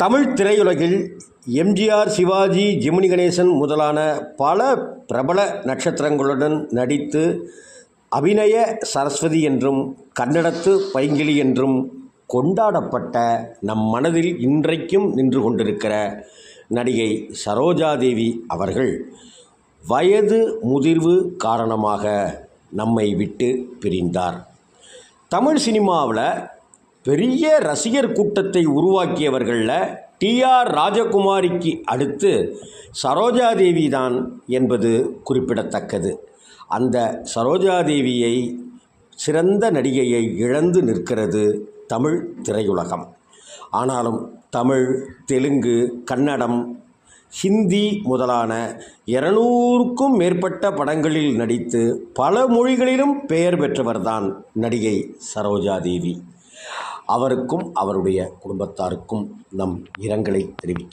தமிழ் திரையுலகில் எம்ஜிஆர் சிவாஜி ஜெமினி கணேசன் முதலான பல பிரபல நட்சத்திரங்களுடன் நடித்து அபிநய சரஸ்வதி என்றும் கன்னடத்து பைங்கிளி என்றும் கொண்டாடப்பட்ட நம் மனதில் இன்றைக்கும் நின்று கொண்டிருக்கிற நடிகை சரோஜாதேவி அவர்கள் வயது முதிர்வு காரணமாக நம்மை விட்டு பிரிந்தார். தமிழ் சினிமாவில் பெரிய ரசிகர் கூட்டத்தை உருவாக்கியவர்களில் டிஆர் ராஜகுமாரிக்கு அடுத்து சரோஜாதேவி தான் என்பது குறிப்பிடத்தக்கது. அந்த சரோஜாதேவியை சிறந்த நடிகையை இழந்து நிற்கிறது தமிழ் திரையுலகம். ஆனாலும் தமிழ் தெலுங்கு கன்னடம் ஹிந்தி முதலான இருநூறுக்கும் மேற்பட்ட படங்களில் நடித்து பல மொழிகளிலும் பெயர் பெற்றவர்தான் நடிகை சரோஜாதேவி. அவருக்கும் அவருடைய குடும்பத்தாருக்கும் நம் இரங்கலை தெரிவித்து